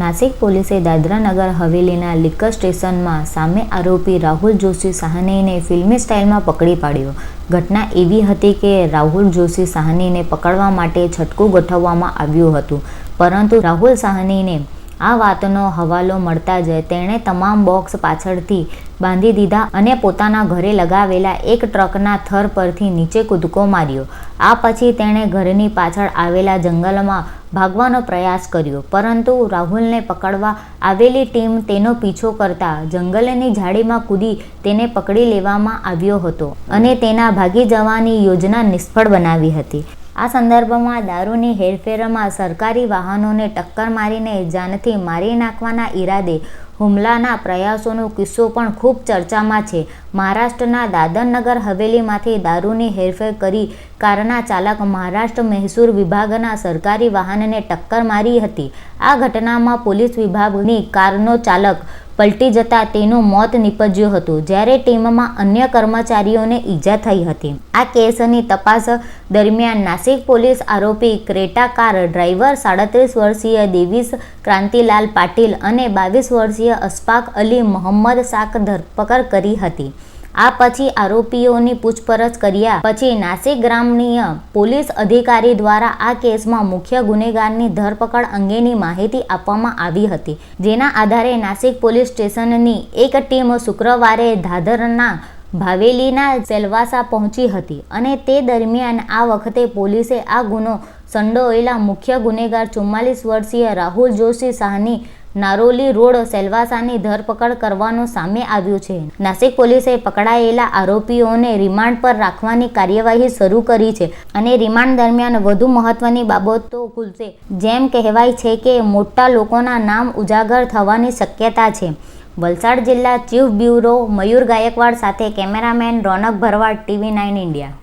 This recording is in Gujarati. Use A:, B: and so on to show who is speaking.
A: નાસિક પોલીસે દાદરાનગર હવેલીના લિકર સ્ટેશનમાં સામે આરોપી રાહુલ જોશી સાહનીને ફિલ્મી સ્ટાઇલમાં પકડી પાડ્યો. ઘટના એવી હતી કે રાહુલ જોશી સાહનીને પકડવા માટે છટકું ગોઠવવામાં આવ્યું હતું, પરંતુ રાહુલ સાહનીને આ વાતનો હવાલો મળતા જ તેણે તમામ બોક્સ પાછળથી બાંધી દીધા અને પોતાના ઘરે લગાવેલા એક ટ્રકના થર પરથી નીચે કૂદકો માર્યો. આ પછી તેણે ઘરની પાછળ આવેલા જંગલમાં ભાગવાનો પ્રયાસ કર્યો, પરંતુ રાહુલને પકડવા આવેલી ટીમ તેનો પીછો કરતા જંગલની ઝાડીમાં કૂદી તેને પકડી લેવામાં આવ્યો હતો અને તેના ભાગી જવાની યોજના નિષ્ફળ બનાવી હતી. આ સંદર્ભમાં દારૂની હેરફેરમાં સરકારી વાહનોને ટક્કર મારીને જાનથી મારી નાખવાના ઈરાદે હુમલાના પ્રયાસોનો કિસ્સો પણ ખૂબ ચર્ચામાં છે. મહારાષ્ટ્રના દાદરનગર હવેલીમાંથી દારૂની હેરફેર કરી કારના ચાલક મહારાષ્ટ્ર મહેસૂર વિભાગના સરકારી વાહનને ટક્કર મારી હતી. આ ઘટનામાં પોલીસ વિભાગની કારનો ચાલક પલટી જતા તેનું મોત નીપજ્યું હતું, જ્યારે ટીમમાં અન્ય કર્મચારીઓને ઈજા થઈ હતી. આ કેસની તપાસ દરમિયાન નાસિક પોલીસ આરોપી ક્રેટા કાર ડ્રાઈવર સાડત્રીસ વર્ષીય દેવીસ ક્રાંતિલાલ પાટીલ અને બાવીસ વર્ષીય અશફાક અલી મોહમ્મદ શાક ધરપકડ કરી હતી. આ પછી આરોપીઓની પૂછપરછ કર્યા પછી નાસિક ગ્રામીય પોલીસ અધિકારી દ્વારા આ કેસમાં મુખ્ય ગુનેગારની ધરપકડ અંગેની માહિતી આપવામાં આવી હતી. જેના આધારે નાસિક પોલીસ સ્ટેશનની એક ટીમ શુક્રવારે ધાધરના ભાવેલીના સેલવાસા પહોંચી હતી અને તે દરમિયાન આ વખતે પોલીસે આ ગુનો સંડોયેલા મુખ્ય ગુનેગાર ચુમ્માલીસ વર્ષીય રાહુલ જોશી શાહની નારોલી રોડ સેલવાસાની ધરપકડ કરવાનું સામે આવ્યું છે. નાસિક પોલીસે પકડાયેલા આરોપીઓને રિમાન્ડ પર રાખવાની કાર્યવાહી શરૂ કરી છે અને રિમાન્ડ દરમિયાન વધુ મહત્વની બાબતો ખુલશે જેમ કહેવાય છે કે મોટા લોકોના નામ ઉજાગર થવાની શક્યતા છે. વલસાડ જિલ્લા ચીફ બ્યુરો મયુર ગાયકવાડ સાથે cameraman Raunak Bharwad, TV nine India.